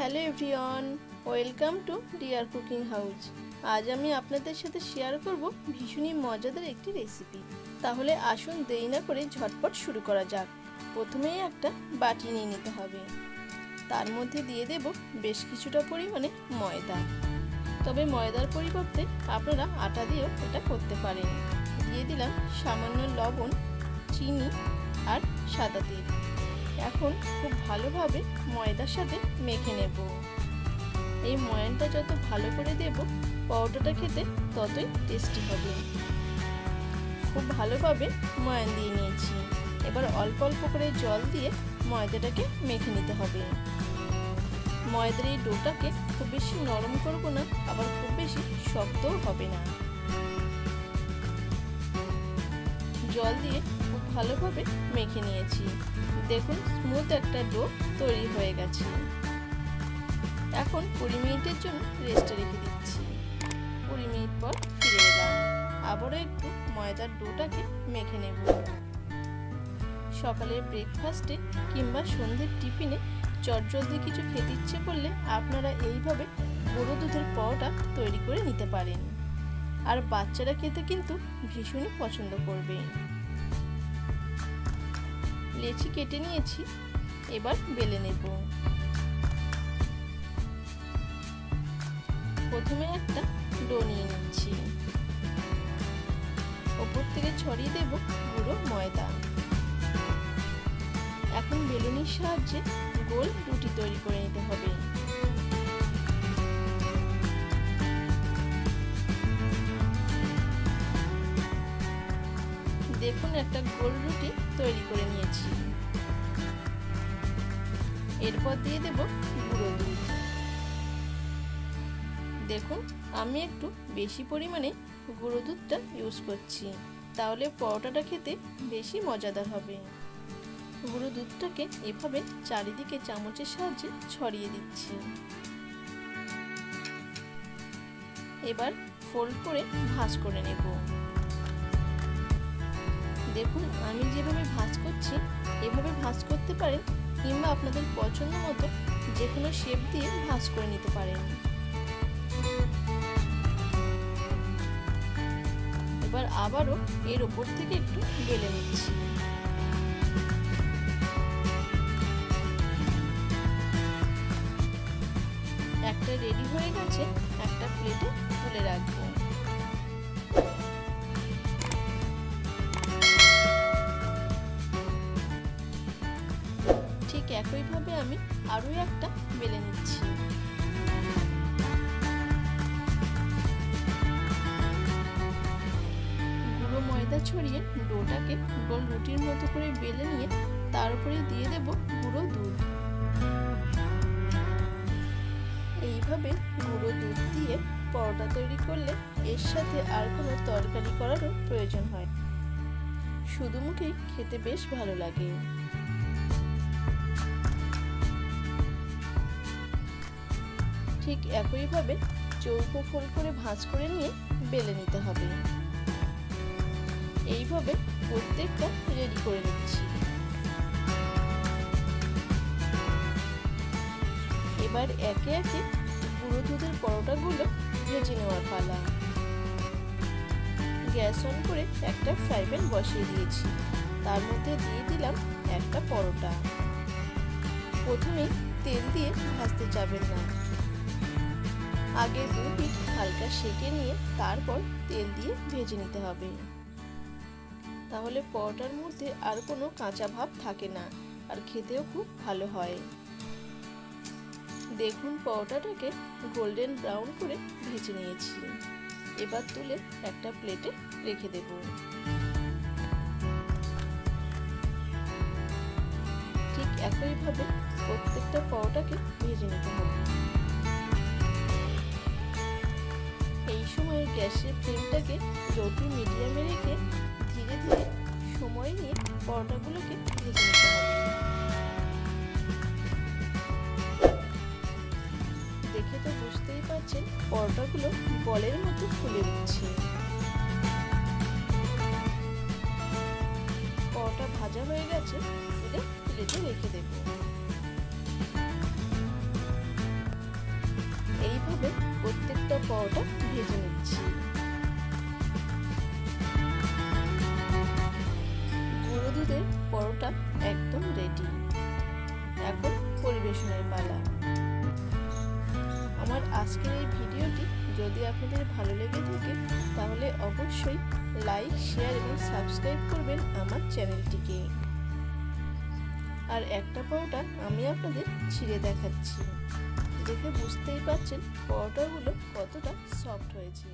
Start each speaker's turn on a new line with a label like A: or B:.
A: Hello everyone, welcome to dear cooking house. আজ আমি আপনাদের সাথে শেয়ার করব ভীষণই মজাদার একটি রেসিপি। তাহলে আসুন দেরি না করে ঝটপট শুরু করা যাক। প্রথমেই একটা বাটি নিয়ে নিতে হবে। তার মধ্যে দিয়ে দেব বেশ কিছুটা পরিমাণে ময়দা। তবে ময়দার পরিবর্তে আপনারা আটা দিয়েও এটা করতে পারেন। দিয়ে দিলাম সামান্য লবণ, চিনি আর সাদা তেল। এখন খুব ভালোভাবে ময়দার সাথে মেখে নেব। এই ময়ানটা যত ভালো করে দেব, পাউডারটা খেতে ততই টেস্টি হবে। খুব ভালোভাবে ময়ান দিয়ে নিয়েছি। এবার অল্প অল্প করে জল দিয়ে ময়দাটাকে মেখে নিতে হবে। ময়দার এই ডোটাকে খুব বেশি নরম করব না, আবার খুব বেশি শক্তও হবে না। জল দিয়ে ভালোভাবে মেখে নিয়েছি। দেখুন স্মুথ একটা ডো তৈরি হয়ে গেছে। এখন কুড়ি মিনিটের জন্য রেস্টে রেখে দিচ্ছি। কুড়ি মিনিট পর ফিরে এলাম। আবারও একটু ময়দার ডোটাকে মেখে নেব। সকালের ব্রেকফাস্টে কিংবা সন্ধ্যের টিফিনে চটজলদি কিছু খেতে ইচ্ছে করলে আপনারা এইভাবে গরু দুধের পরোটা তৈরি করে নিতে পারেন। আর বাচ্চারা খেতে কিন্তু ভীষণই পছন্দ করবে। লেচি কেটে নিয়েছি। এবার বেলে নেব। প্রথমে একটা ডো নিয়ে নিচ্ছি। ওপর থেকে ছড়িয়ে দেব গুঁড়ো ময়দা। এখন বেলুনির সাহায্যে গোল রুটি তৈরি করে নিতে হবে। দেখুন, একটা গোল রুটি তৈরি করে নিয়েছি। এরপর দিয়ে দেব গুঁড়ো দুধ। দেখুন, আমি একটু বেশি পরিমাণে গুঁড়ো দুধটা ইউজ করছি। তাহলে পরোটাটা খেতে বেশি মজাদার হবে। গুঁড়ো দুধটাকে এভাবে চারিদিকে চামচের সাহায্যে ছড়িয়ে দিচ্ছি। এবার ফোল্ড করে ভাঁজ করে নেব। দেখুন, আমি যেভাবে ভাঁজ করছি, এভাবে ভাঁজ করতে পারেন কিংবা আপনাদের পছন্দ মতো যে কোনো শেপ দিয়ে ভাঁজ করে নিতে পারেন। এবার আবারও এর ওপর থেকে একটু বেলে নিচ্ছি। একটা রেডি হয়ে গেছে, একটা প্লেটে তুলে রাখব। একইভাবে আমি আরও একটা বেলে নিচ্ছি। গুঁড়ো ময়দা ছড়িয়ে ডোটাকে গোল রুটির মতো করে বেলে নিয়ে তার উপরে দিয়ে দেব গুঁড়ো দুধ। এইভাবে গুঁড়ো দুধ দিয়ে পরোটা তৈরি করলে এর সাথে আর কোনো তরকারি করারও প্রয়োজন হয়। শুধু মুখেই খেতে বেশ ভালো লাগে। ঠিক একইভাবে চৌকো ফোল করে ভাঁজ করে নিয়ে বেলে নিতে হবে। এইভাবে প্রত্যেকটা রেডি করে নিচ্ছি। এবার একে একে গুঁড়ো দুধের পরোটাগুলো ভেজে নেওয়ার পালা। গ্যাস অন করে একটা ফ্রাই প্যান বসিয়ে দিয়েছি। তার মধ্যে দিয়ে দিলাম একটা পরোটা। প্রথমে তেল দিয়ে ভাজতে যাবেন না। আগে দু পিঠ হালকা সেঁকে নিয়ে তারপর তেল দিয়ে ভেজে নিতে হবে। তাহলে পরোটার মধ্যে আর কোনো কাঁচা ভাব থাকে না আর খেতেও খুব ভালো হয়। দেখুন পরোটাটাকে গোল্ডেন ব্রাউন করে ভেজে নিয়েছি। এবার তুলে একটা প্লেটে রেখে দেব। ঠিক একইভাবে প্রত্যেকটা পরোটাকে ভেজে নিতে হবে। গ্যাসের ফ্লেমটাকে লো টু মিডিয়ামে রেখে ধীরে ধীরে সময় নিয়ে পরোটাগুলোকে ভেজে নিতে হবে। দেখে তো বুঝতেই পারছেন পরোটাগুলো বলের মতো ফুলে উঠছে। পরোটা ভাজা হয়ে গেছে তুলে প্লেটে রেখে দেবো। পরোটা ভেজে নিচ্ছি। গুঁড়ো দুধের পরোটা একদম রেডি এখন পরিবেশনের পালা। আমার আজকের এই ভিডিওটি যদি আপনাদের ভালো লেগে থাকে, তাহলে অবশ্যই লাইক শেয়ার এবং সাবস্ক্রাইব করবেন আমার চ্যানেলটিকে। আর একটা পরোটা আমি আপনাদের ছিঁড়ে দেখাচ্ছি। দেখে বুঝতেই পারছেন পরোটাগুলো কতটা সফট হয়েছে।